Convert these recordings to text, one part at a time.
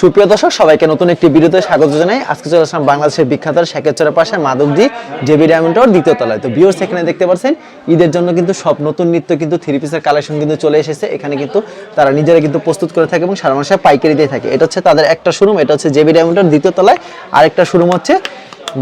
সুপ্রিয় দর্শক, সবাইকে নতুন একটি ভিডিওতে স্বাগত জানাই। আজকে চলে আসলাম বাংলাদেশের বিখ্যাত শেখেচরের পাশে মাধবজি জেবি ডায়মন্ড টাওয়ার দ্বিতীয় তলায়। তো বিওর্স এখানে দেখতে পাচ্ছেন, ঈদের জন্য কিন্তু সব নতুন নিত্য কিন্তু থ্রি পিসের কালেকশন কিন্তু চলে এসেছে। এখানে কিন্তু তারা নিজেরা কিন্তু প্রস্তুত করে থাকে এবং সারা মাসে পাইকারি দিয়ে থাকে। এটা হচ্ছে তাদের একটা শোরুম এটা হচ্ছে জেবি ডায়মন্ড টাওয়ার দ্বিতীয় তলায়। আরেকটা শোরুম হচ্ছে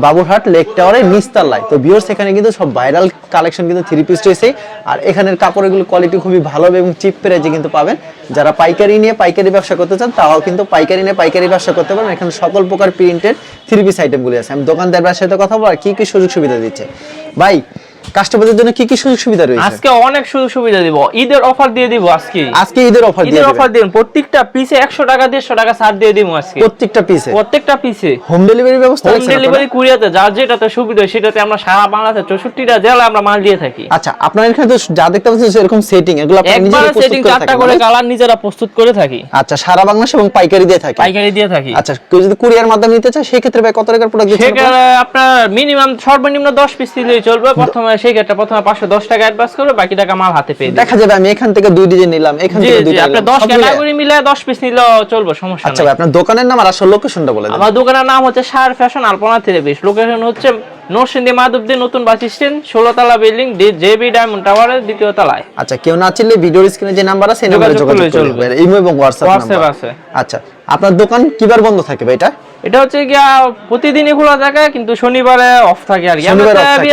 বাবুরহাট লেক টাওয়ারের নিস্তাল্লায় তো বিওর্স এখানে কিন্তু সব ভাইরাল কালেকশন কিন্তু থ্রি পিস রয়েছে। আর এখানের কাপড়গুলো কোয়ালিটি খুবই ভালো এবং চিপ প্রাইজে কিন্তু পাবেন। যারা পাইকারি নিয়ে পাইকারি ব্যবসা করতে চান তাও কিন্তু পাইকারি নিয়ে পাইকারি ব্যবসা করতে পারেন এখানে সকল প্রকার প্রিন্টেড থ্রি পিস আইটেমগুলি আছে। আমি দোকানদার সাথে কথা বলার কি কি সুযোগ সুবিধা দিচ্ছে। ভাই কাস্টমারদের জন্য কি কি সুযোগ সুবিধা রয়েছে? আজকে অনেক সুযোগ সুবিধা দিব। ঈদের অফার দিয়ে দিব আজকে। আজকে ঈদের অফার দিয়ে ঈদের অফার দিন। প্রত্যেকটা পিসে একশো টাকা দেড়শো টাকা ছাড় দিয়ে দিব আজকে। প্রত্যেকটা পিসে প্রত্যেকটা পিসে হোম ডেলিভারি ব্যবস্থা হোম ডেলিভারি কুরিয়াতে যার যেটাতে সুবিধা সেটাতে আমরা সারা বাংলাদেশে চৌষট্টিটা জেলা আমরা মাল দিয়ে থাকি। আচ্ছা আপনার এখানে তো যা দেখতে পাচ্ছেন সেরকম সেটিং এগুলো আপনি নিজেরাই প্রস্তুত করে থাকেন করে মানে? কালার নিজেরা প্রস্তুত করে থাকি। আচ্ছা সারা বাংলাদেশ এবং পাইকারি দিয়ে থাকি পাইকারি দিয়ে থাকি। আচ্ছা কেউ যদি কুরিয়ার মাধ্যমে নিতে চায় সেই ক্ষেত্রে ভাই কত টাকার প্রোডাক্ট আপনারা? সেখানে আপনার মিনিমাম সর্বনিম্ন দশ পিস দিলেই চলবে। প্রথমে সেই ক্ষেত্রে প্রথমে পাঁচশো দশ টাকা অ্যাডভান্স করবে বাকি টাকা মাল হাতে পেয়ে দেখা যাবে আমি এখান থেকে দুই ডিজাইন নিলাম এখান থেকে জি দুইটা আপনি দশ ক্যাটাগরি মিলে দশ পিস নিলেও চলবে সমস্যা আচ্ছা আপনার দোকানের নাম আর আসল লোকেশনটা বলে দেন। আমার দোকানের নাম হচ্ছে সার ফ্যাশন আলপনা থ্রেবিস লোকেশন হচ্ছে নরসিংদী মাধবদী নতুন বাস স্ট্যান্ড ষোলো তলা বিল্ডিং জেবি ডায়মন্ড টাওয়ারের দ্বিতীয় তলায়। আচ্ছা কেউ না চিনলে ভিডিওর স্ক্রিনে যে নাম্বার আছে সেই নাম্বারে যোগাযোগ করবে চলবে। ইমো এবং হোয়াটসঅ্যাপ হোয়াটসঅ্যাপ নাম্বার আছে। আচ্ছা আপনার দোকান কিবার বন্ধ থাকে ভাই এটা? এটা হচ্ছে গিয়া প্রতিদিনই খোলা থাকে কিন্তু শনিবারে অফ থাকে আর কি।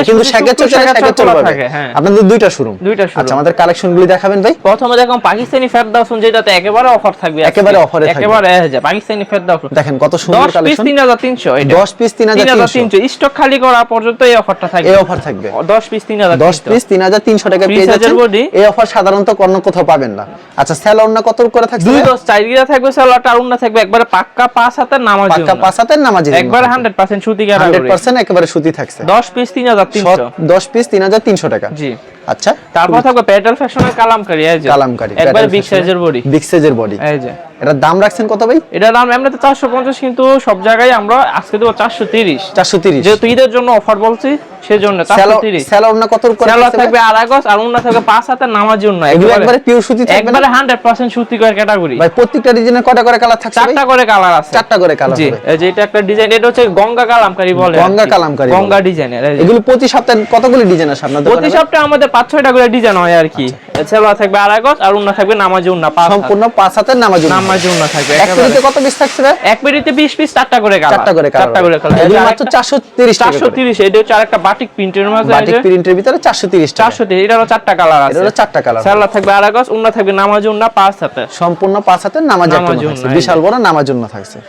কিন্তু শুক্র, শেখের চোখ খোলা থাকে হ্যাঁ। আপনাদের দুইটা শোরুম দুইটা showroom। আচ্ছা আমাদের কালেকশনগুলি দেখাবেন ভাই। প্রথমে দেখুন পাকিস্তানি ফেরদাউসন যেটাতে একেবারে অফার থাকবে। একেবারে এ থাকবে। একেবারে এই যে পাকিস্তানি ফেরদাউসন দেখেন কত সুন্দর পিস কালেকশন তিন হাজার তিনশো 10 পিস 3300 স্টক খালি করা পর্যন্ত এই অফারটা থাকবে। এই অফার থাকবে। দশ পিস তিন হাজার 10 পিস 3300 টাকা পেয়ে যাচ্ছেন। এই অফার সাধারণত অন্য কোথাও পাবেন না। আচ্ছা স্যালোন না কত করে থাকবে দুই? দশ গিরা থাকবে সালোয়ারটা আর উন্না থাকবে। একবারে পাক্কা পাঁচ হাতের নামাজ পাক্কা পাঁচ হাতের নামাজি একবারে হান্ড্রেড পার্সেন্ট সুতি গ্যারান্টি 100% একেবারে সুতি থাকছে। দশ পিস তিন হাজার তিনশো। 10 পিস 3300 টাকা। জি। আচ্ছা। তারপর থাকবে ফ্যাশনের কালামকারি এই যে। কালামকারী একবারে বিগ সাইজের বডি বিগ সাইজের বডি এই যে। এটার দাম রাখছেন কত ভাই? এটা দাম এমনিতে চারশো পঞ্চাশ কিন্তু সব জায়গায় আমরা আজকে দেবো চারশো তিরিশ। 430 যেহেতু ঈদের জন্য অফার বলছি সেজন্য চারশো তিরিশ। স্যালোন না কত করে থাকছে থাকবে আড়াই গজ আর থাকবে পাঁচ হাতের নামার জন্য একবারে। পিওর সুতি থাকবে একবারে হান্ড্রেড পার্সেন্ট সুতি করে ক্যাটাগরি ভাই প্রত্যেকটা ডিজাইনের কয়টা করে কালার থাকছে চারটা করে কালার আছে। চারটা করে কালার জি এই যে এটা একটা ডিজাইন এটা হচ্ছে গঙ্গা কালামকারি বলে গঙ্গা কালামকারী গঙ্গা ডিজাইনের এগুলো প্রতি সপ্তাহে কতগুলি ডিজাইন আসে আপনাদের প্রতি সপ্তাহে আমাদের পাঁচ ছয়টা করে ডিজাইন হয় আর কি। সালোয়ার থাকবে আড়াই গজ আর উন্না থাকবে নামাজি উন্না পাঁচ সম্পূর্ণ পাঁচ হাতের নামাজ নামাজি উন্না থাকবে এক। পেটিতে কত পিস থাকছে এক মিনিটে বিশ পিস চারটা করে কালার চারটা করে কালার চারটা করে কালার এগুলো মাত্র 430 টাকা চারশো তিরিশ এটা হচ্ছে আরেকটা বাটিক প্রিন্টের মাঝে বাটিক প্রিন্টের ভিতরে 430 টাকা। চারশো তিরিশ এটারও চারটা কালার আছে। হলো চারটা কালার সালোয়ার থাকবে আড়াই গজ উন্না থাকবে নামাজি উন্না পাঁচ হাতে। সম্পূর্ণ পাঁচ হাতের নামাজ এই বিশাল বড় নামাজ জন্য থাকছে।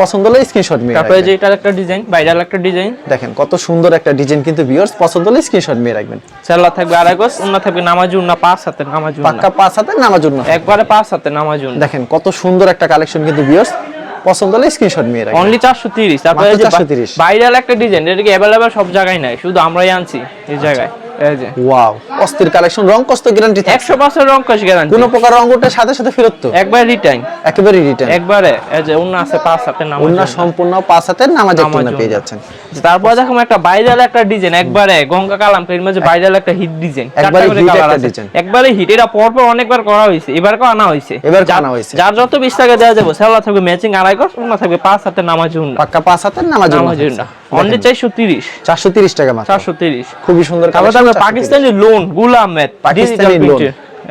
পছন্দ হলে স্ক্রিনশট নিয়ে তারপরে যে এটার একটা ডিজাইন বাইরাল একটা ডিজাইন দেখেন কত সুন্দর একটা ডিজাইন কিন্তু ভিউয়ার্স পছন্দ হলে স্ক্রিনশট নিয়ে রাখবেন। সালোয়ার থাকবে গজ উন্না থাকবে নামাজি উন্না পাঁচ হাতে নামাজি উন্না। পাক্কা পাঁচ হাতের নামাজ জন্য একবারে পাঁচ হাতে নামাজি উন্না। দেখেন কত সুন্দর একটা কালেকশন কিন্তু ভিউয়ার্স পছন্দ হলে স্ক্রিনশট নিয়ে রাখবেন। অনলি চারশো তিরিশ। তারপরে মাত্র এই যে 430 বাইরাল একটা ডিজাইন এটা কি অ্যাভেলেবেল সব জায়গায় নাই? শুধু আমরাই আনছি এই জায়গায়। এই যে। ওয়াও অস্থির কালেকশন রং কষ্ট গ্যারান্টি থাকে একশো পার্সেন্ট রং কস গ্যারান্টি কোনো প্রকার রং ওঠার সাথে সাথে ফেরত তো। একবার রিটার্ন একেবারে রিটার্ন একবারে এই যে উন্না আছে পাঁচ হাতে নামাজ উন্না। সম্পূর্ণ পাঁচ হাতের নামাজ নামাজ পেয়ে যাচ্ছেন। তারপর দেখো একটা বাইরাল একটা ডিজাইন একবারে গঙ্গা কালাম এর মাঝে বাইরাল একটা হিট ডিজাইন একবারে hit একটা design। একবারে হিট এটা পরপর অনেকবার করা হয়েছে এবার কো আনা হয়েছে। এবার যার- আনা হয়েছে। যার যত বিশ টাকা দেওয়া যাবে সেগুলো থাকবে ম্যাচিং আড়াই গজ উন্না থাকবে পাঁচ হাতে নামাজ উন্না। পাক্কা পাঁচ হাতের নামাজ উন্না অনলি তিরিশ। চারশো তিরিশ টাকা মাত্র। চারশো তিরিশ। খুবই সুন্দর 430 পাকিস্তানি লোন গুলাম পাকিস্তানি loan।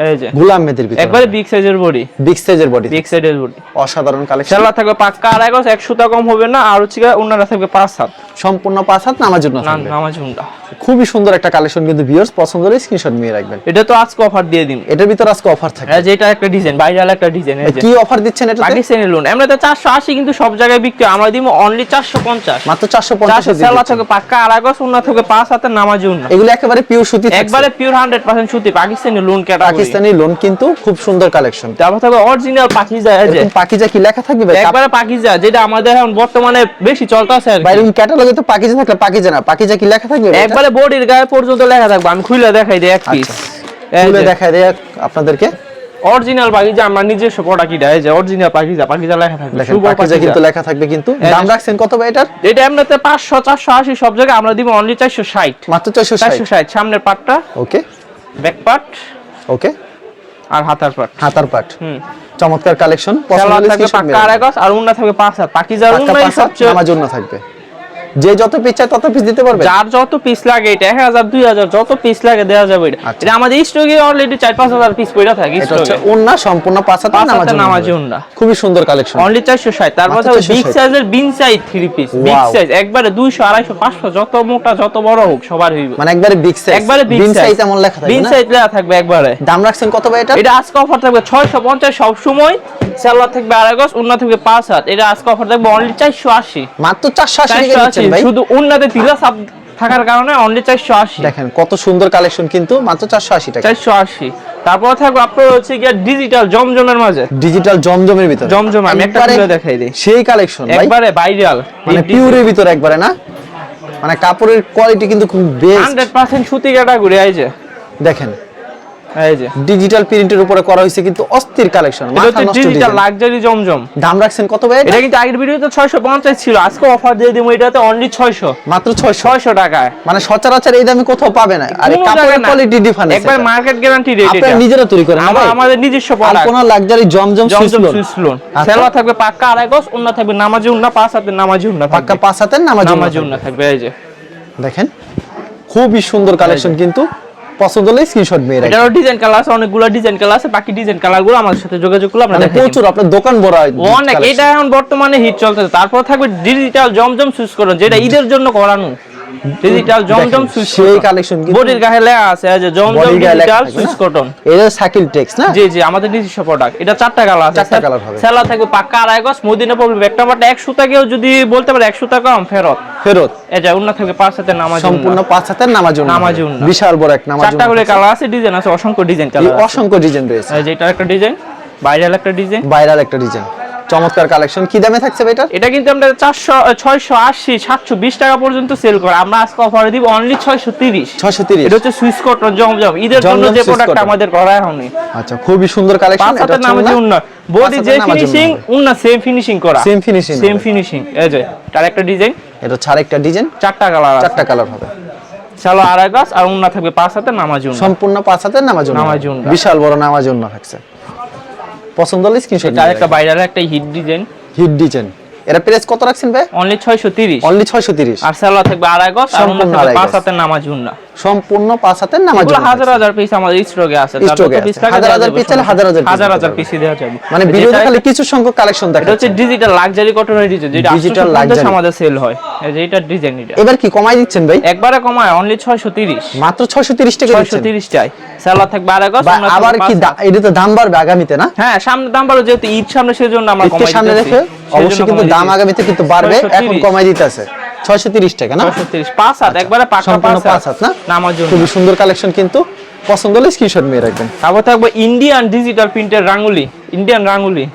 এই যে গুলাম মেদের ভিতরে। একবারে বিগ সাইজের বডি বিগ সাইজের বডি বিগ সাইজের বডি অসাধারণ কালেকশন থাকবে পাক্কা আড়াই গজ এক সুতা কম হবে না। আর হচ্ছে উন্নারা থাকবে পাঁচ হাত। সম্পূর্ণ পাঁচ হাত নামাজ জন্য। নামাজ উন্না খুবই সুন্দর একটা কালেকশন কিন্তু ভিউয়ার্স পছন্দ হলে স্ক্রিনশট নিয়ে রাখবেন। এটা তো আজকে অফার দিয়ে দিন। এটার ভিতরে আজকে অফার থাকে। এই যে এটা একটা ডিজাইন একটা ডিজাইন এই কি অফার দিচ্ছেন এটা পাকিস্তানি লোন আমরা তো চারশো আশি কিন্তু সব জায়গায় বিক্রি আমরা দিব অনলি চারশো পঞ্চাশ। মাত্র চারশো পঞ্চাশ চারশো সেলা পাক্কা আড়াই গজ থেকে পাঁচ হাতের নামাজ উন্না এগুলো একেবারে পিওর সুতি। একবারে পিওর হান্ড্রেড পার্সেন্ট সুতি Pakistani lawn category Pakistani lawn কিন্তু খুব সুন্দর কালেকশন তারপর থাকবে অরিজিনাল পাকিজা যে। পাকিজা কি লেখা থাকবে ভাই? একবারে পাকিজা যেটা আমাদের এখন বর্তমানে বেশি চলতেছে আর কি। বাইরে ক্যাটালগে তো পাকিজা থাকলে পাকিজা না। পাকিজা কি লেখা থাকবে ভাই একবারে বডির গায়ে পর্যন্ত লেখা থাকবে। আমি খুলে দেখাই দিই এক পিস খুলে দেখায় দেয় আপনাদেরকে। অরিজিনাল পাকিজা আমরা নিজস্ব প্রোডাক্ট এটা যে অরিজিনাল পাকিজা পাকিজা লেখা থাকবে শুভ পাকিজা কিন্তু লেখা থাকবে কিন্তু। দাম রাখছেন কত ভাই এটার? এটা এমনিতে পাঁচশো চারশো আশি সব জায়গায় আমরা দিব অনলি চারশো ষাট। মাত্র চারশো চারশো ষাট সামনের পাটটা। ওকে ব্যাক পার্ট ওকে আর হাতার পাট। হাতার পাট। হুম। চমৎকার কালেকশন সালোয়ার থাকবে পাকা আর উন্না থাকবে পাঁচ হাত। পাকি যার উন্নাই সবচেয়ে আমার জন্য থাকবে। যে যত পিস চায় তত পিস দিতে পারবে? যার যত পিস লাগে এটা এক হাজার দুই হাজার যত পিস লাগে দেওয়া যাবে এটা। আচ্ছা। এটা আমাদের স্টকে অলরেডি চার পাঁচ হাজার পিস পড়ে থাকে স্টকে ওন্না সম্পূর্ণ পাঁচ হাতে পাঁচ নামাজ নামাজি ওন্না। খুবই সুন্দর কালেকশন অনলি চারশো ষাট তারপর মাত্র থাকবে 460 বিগ সাইজের বিন size three piece big size একবারে দুইশো আড়াইশো পাঁচশো যত মোটা যত বড় হোক সবার হইবে। মানে একবারে বিগ সাইজ একবারে বিগ বিন সাইজ এমন লেখা থাকবে বিন সাইজ লেখা থাকবে একবারে। দাম রাখছেন কত ভাই এটা? এটা আজকে অফার থাকবে ছয়শো পঞ্চাশ সব সময় সালোয়ার থাকবে আড়াই গজ উন্না থাকবে পাঁচ হাত। এটা আজকে অফার থাকবে অনলি চারশো আশি। মাত্র 480 টাকা ভাই। শুধু উন্নাতে তিলা সাপ থাকার কারণে অনলি চারশো আশি। দেখেন কত সুন্দর কালেকশন কিন্তু মাত্র 480 টাকা। চারশো আশি। তারপর থাকবে আপনার হচ্ছে গিয়ে ডিজিটাল জমজমের মাঝে। ডিজিটাল জমজমের ভিতরে। জমজম আমি একটা খুলে দেখাই দিই। সেই কালেকশন একবারে ভাইরাল মানে পিওরের ভিতরে একবারে না? মানে কাপড়ের কোয়ালিটি কিন্তু খুব বেস্ট হান্ড্রেড পার্সেন্ট সুতি ক্যাটাগরি যে। দেখেন এই যে ডিজিটাল প্রিন্টের উপরে করা হয়েছে কিন্তু অস্থির কালেকশন ডিজিটাল লাক্সারি জমজম। দাম রাখছেন কত ভাই? এটা কিন্তু আগের ভিডিওতে ছয়শো পঞ্চাশ ছিল আজকে অফার দিয়ে দিব এটাতে অনলি ছয়শো। মাত্র 600 ছয়শো টাকায়। মানে সচরাচর এই দামে কোথাও পাবে না আর কাপড়ের। কোয়ালিটি ডিফারেন্স একবার মার্কেট গ্যারান্টি রেট আপনারা এটা। নিজেরা তৈরি করেন আমরা আমাদের নিজস্ব প্রোডাক্ট কোন লাক্সারি জমজম সুইসলোন আচ্ছা। থাকবে পাক্কা আড়াই গজ থাকবে নামাজি পাঁচ হাতে নামাজি উন্না পাক্কা পাঁচ হাতের নামাজ উন্না থাকবে। এই যে। দেখেন খুবই সুন্দর কালেকশন কিন্তু। পছন্দ হলে স্ক্রিনশট মেরে রাখবেন। এটারও ডিজাইন কালার আছে অনেকগুলো ডিজাইন কালার আছে বাকি ডিজাইন কালারগুলো আমাদের সাথে যোগাযোগ করলে আপনারা দেখেন প্রচুর আপনার দোকান বড় হয় অনেক এটা এখন বর্তমানে হিট চলতেছে তারপর থাকবে ডিজিটাল জমজম সুস করুন যেটা ঈদের জন্য করানো ডিজিটাল জমজম সুইচ সেই collection কিন্তু- বডির গায়ে লেখা আছে এই যে জমজম ডিজিটাল সুইচ? কটন এটা সাইকেল টেক্স না? জি জি আমাদের নিজস্ব প্রোডাক্ট এটা চারটা কালার আছে। চারটা colour হবে। সেলা থাকবে পাক্কা আড়াই গজ মদিনা পড়বে একটা বাটা একশো টাকাও যদি বলতে পারে একশো টাকা কম ফেরত। ফেরত। এই যে অন্য থাকবে পাঁচ হাতে নামাজ সম্পূর্ণ পাঁচ হাতের নামাজ নামাজি উন্না। বিশাল বড় এক নামাজ চারটা করে কালার আছে ডিজাইন আছে অসংখ্য ডিজাইন এই কালার অসংখ্য ডিজাইন রয়েছে। এই যে এটা একটা ডিজাইন বাইরের একটা ডিজাইন ভাইরাল একটা ডিজাইন চমৎকার কালেকশন কি দামে থাকছে এটা? এটা কিন্তু আমরা চারশো ছয়শো আশি সাতশো বিশ টাকা পর্যন্ত সেল করা। আমরা আজকে অফারে দিব অনলি ছয়শো তিরিশ। ছয়শো তিরিশ। এটা হচ্ছে সুইচ কটন জমজম। ঈদের জন্য যে প্রোডাক্ট আমাদের করা এখনই আচ্ছা খুবই সুন্দর কালেকশন হাতের নামে যে উন্নত বডি যে ফিনিশিং উন্না সেম ফিনিশিং করা। Same finishing সেম ফিনিশিং এই যে তার একটা ডিজাইন এটা ছাড় একটা ডিজাইন চারটা কালার চারটা কালার হবে। চালো আড়াই গাছ আর উন্না থাকবে পাঁচ হাতের নামাজ উন্না। সম্পূর্ণ পাঁচ হাতের নামাজ উন্না। বিশাল বড় নামাজ উন্না থাকছে। পছন্দ হলে স্ক্রিনশট তার একটা বাইরের একটা হিট ডিজাইন হিট ডিজাইন এটা প্রাইস কত রাখছেন ভাই? অনলি ছয়শো তিরিশ। অনলি 630 আর সালোয়া থাকবে আড়াই গজ আর থাকবে পাঁচ। হাতের নামাজ উন্না। সম্পূর্ণ পাঁচ হাতের নামাজ হাজার হাজার পিস আমাদের স্টকে আছে। তার Stock এ যত piece আছে। লাগে হাজার হাজার যাবে চাইলে হাজার হাজার হাজার হাজার পারবে। দেওয়া যাবে। মানে ভিডিওতে খালি কিছু সংখ্যক কালেকশন এটা হচ্ছে ডিজিটাল লাক্সারি কটনের ডিজাইন যেটা Digital 850 আমাদের সেল হয়। এই যে এটা ডিজাইন এটা। এবার কি কমাই দিচ্ছেন ভাই? একবারে কমায় অনলি 630 মাত্র 630 টাকা দিচ্ছেন। 630 চাই। সেলা থাকবে আড়াই গজ আবার কি এটা তো দাম বাড়বে আগামীতে না? হ্যাঁ সামনে দাম বাড়ো যেহেতু ঈদ সামনে সেজন্য আমরা কমাই সেজন্য অবশ্যই কিন্তু দাম আগামীতে কিন্তু বাড়বে এখন 630 কমাই দিতেছে। 630 টাকা না? 630 পাঁচ হাত একবারে পাকা পাঁচ পাঁচ হাত না? নামার জন্য। খুবই সুন্দর কালেকশন কিন্তু। পছন্দ হলে স্ক্রিনশট মেরে রাখবেন। তারপর থাকবে ইন্ডিয়ান ডিজিটাল প্রিন্টের রাঙ্গুলি। ইন্ডিয়ান রাঙ্গুলি।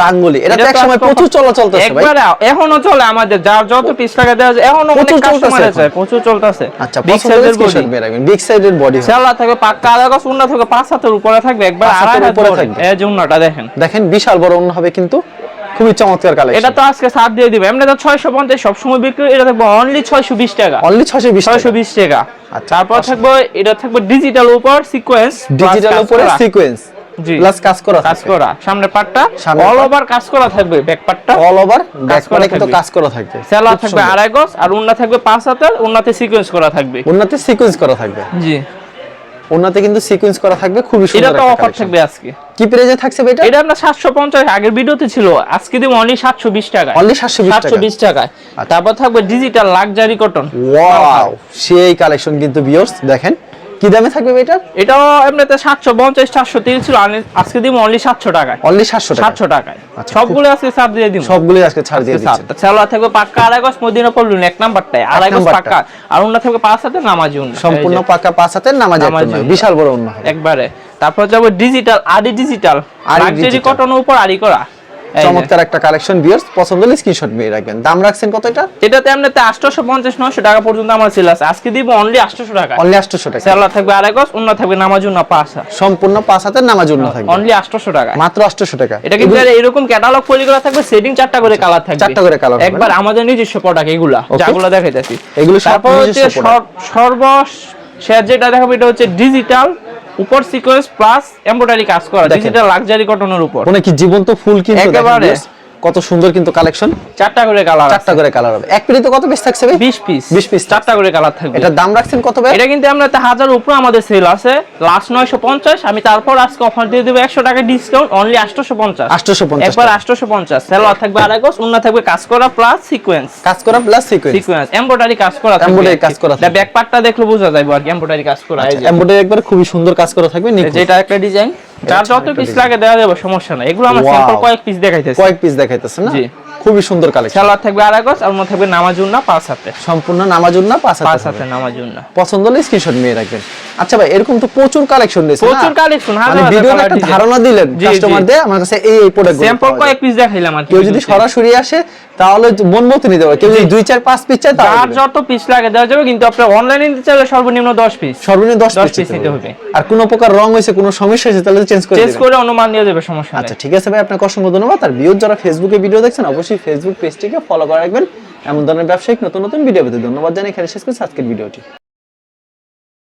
রাঙ্গুলি এটা তো এটা এক তো সময় আজকে প্রচুর চলা চলতেছে ভাই। একবারে এখনও চলে আমাদের যার যত পিস টাকা দেওয়া যায় এখনও অনেক প্রচুর চলতেছে কাস্টমার আছে প্রচুর চলতেছে। আচ্ছা বিগ সাইজের বডি বিগ সাইজের বডি সেলা থাকবে পাক্কা উন্না থাকবে পাঁচ হাতের উপরে থাকবে একবার আড়াই হাতের উপরে থাকবে। এই যে উন্নাটা দেখেন। দেখেন বিশাল বড় অন্য হবে কিন্তু। খুবই চমৎকার কালেকশন এটা তো আজকে সাত দিয়ে দিবে। এমনি তো ছয়শো পঞ্চাশ সবসময় বিক্রি এটা থাকবে অনলি ছয়শো বিশ টাকা। অনলি 620 ছয়শো টাকা। বিশ টাকা। আচ্ছা, তারপর থাকবে এটা থাকবে ডিজিটাল উপর সিকোয়েন্স ডিজিটাল উপরে সিকোয়েন্স জি। প্লাস কাজ করা কাজ করা। সামনের পাটটা অল ওভার কাজ করা থাকবে ব্যাক পাটটা। অল ওভার ব্যাক করা কিন্তু কাজ করা থাকবে। সেলা থাকবে আড়াই গজ আর উন্না থাকবে পাঁচ হাতের উন্নাতে সিকোয়েন্স করা থাকবে। উন্নতি সিকোয়েন্স করা থাকবে। জি। উন্নতি কিন্তু সিকোয়েন্স করা থাকবে খুবই এটা তো অফার থাকবে আজকে। কি প্রাইজে থাকছে এটা এটা আপনার সাতশো পঞ্চাশ আগের ভিডিওতে ছিল। আজকে দিব অনলি সাতশো বিশ টাকা অনলি 720 সাতশো টাকা বিশ টাকায়। তারপর থাকবে ডিজিটাল লাক্সারি কটন ওয়াও সেই কালেকশন কিন্তু ভিউয়ার্স দেখেন কি দামে থাকবে এটা? এটাও এমনিতে সাতশো পঞ্চাশ চারশো তিরিশ ছিল আনি- আজকে দিব অনলি সাতশো টাকায়। অনলি 700 টাকা সাতশো টাকায়। আচ্ছা, সবগুলো আজকে সাত দিয়ে দিব সবগুলোই আজকে ছাড় দিয়ে দিচ্ছেন সালোয়ার থাকবে পাক্কা আড়াই গজ মদিনা পড়লুন এক নাম্বারটায়। আড়াই গজ। পাক্কা। আর অন্য থাকবে পাঁচ হাতে নামাজি উন্না। সম্পূর্ণ পাকা পাঁচ হাতে নামাজ বিশাল বড় হবে। একবারে। তারপর যাব ডিজিটাল আদি ডিজিটাল digital। কটনের উপর আড়ি করা। চমৎকার একটা কালেকশন ভিউয়ার্স পছন্দ হলে স্ক্রিনশট নিয়ে রাখবেন। দাম রাখছেন কত এটা? এটাতে টাকা পর্যন্ত আমার সেল আছে। আজকে দিব অনলি আটশোশো টাকা। অনলি 800 টাকা। থাকবে আড়াই গজ অন্য থাকবে নামাজ পাঁচ সম্পূর্ণ পাঁচ হাতের নামাজ অন্য থাকবে। অনলি আটশোশো টাকা। মাত্র 800 টাকা। এটা কিন্তু এরকম ক্যাটালগ তৈরি করা থাকবে সেটিং চারটা করে কালার থাকবে। চারটা করে হবে। একবার? আমাদের নিজস্ব প্রোডাক্ট এগুলা. যাগুলো দেখাইতেছি। এগুলো সব তারপর হচ্ছে নিজস্ব সর্ব শেয়ার যেটা দেখাবো এটা হচ্ছে ডিজিটাল উপর সিকোয়েন্স প্লাস এমব্রয়ডারি কাজ করা। ডিজিটাল লাক্সারি কটনের উপর মানে কি জীবন্ত ফুল কিন্তু একেবারে। কত সুন্দর কিন্তু কালেকশন চারটা করে কালার চারটা করে কালার হবে। এক পিড়িতে কত পিস থাকছে ভাই? 20 পিস 20 piece চারটা করে কালার থাকবে। এটার দাম রাখছেন কত ভাই? এটা কিন্তু আমরা তো হাজার উপরে আমাদের সেল আছে। লাস্ট নয়শো পঞ্চাশ আমি তারপর আজকে অফার দিয়ে দেবো একশো টাকা ডিসকাউন্ট অনলি আটশোশো পঞ্চাশ। 850 একবার আটশোশো পঞ্চাশ। সেলোয়ার থাকবে আড়াই গজ উন্না থাকবে কাজ করা প্লাস সিকোয়েন্স কাজ করা প্লাস সিকোয়েন্স সিকোয়েন্স এমব্রয়ডারি কাজ করা থাকবে Embroidery কাজ করা থাকবে। ব্যাক পার্টটা দেখলে বোঝা যাবে আর কি এমব্রয়ডারি কাজ করা যে। এমব্রয়ডারি একবার খুবই সুন্দর কাজ করা থাকবে নিখুঁত। যেটা একটা ডিজাইন যার যত পিস লাগে দেওয়া যাবে সমস্যা নাই। এগুলো আমার. স্যাম্পল কয়েক পিস দেখাইতেছি। কয়েক পিস দেখাইতেছে না? জি। খুবই সুন্দর কালেকশন সালোয়ার থাকবে আড়াই গজ আর মধ্যে থাকবে নামাজুন্না পাঁচ হাতে। সম্পূর্ণ নামাজুন্না পাঁচ হাতে পাঁচ হাতে হাতে নামাজুন্না পছন্দ হলে স্ক্রিনশট নিয়ে রাখবেন। আচ্ছা ভাই এরকম তো প্রচুর কালেকশন রয়েছে প্রচুর কালেকশন মানে ভিডিওতে একটা ধারণা দিলেন। কাস্টমারদের আমার কাছে এই এই প্রোডাক্ট স্যাম্পল কয়েক পিস দেখাইলাম আর কেউ যদি সরাসরি আসে তাহলে মন মতো নিতে পারে। কেউ যদি দুই চার পাঁচ পিস চায় তাহলে যত পিস লাগে দেওয়া যাবে কিন্তু আপনার অনলাইনে নিতে চাইলে সর্বনিম্ন দশ পিস সর্বনিম্ন দশ 10 পিস নিতে হবে। আর কোনো প্রকার রং হয়েছে কোনো সমস্যা হয়েছে তাহলে চেঞ্জ করে চেঞ্জ করে অনুমান দিয়ে দেবে সমস্যা নেই। আচ্ছা ঠিক আছে ভাই আপনাকে অসংখ্য ধন্যবাদ। আর ভিউজ যারা ফেসবুকে ভিডিও দেখছেন অবশ্যই ফেসবুক পেজটিকে ফলো করে রাখবেন। এমন ধরনের ব্যবসায়িক নতুন নতুন ভিডিও পেতে ধন্যবাদ জানাই এখানে শেষ করছি আজকের ভিডিওটি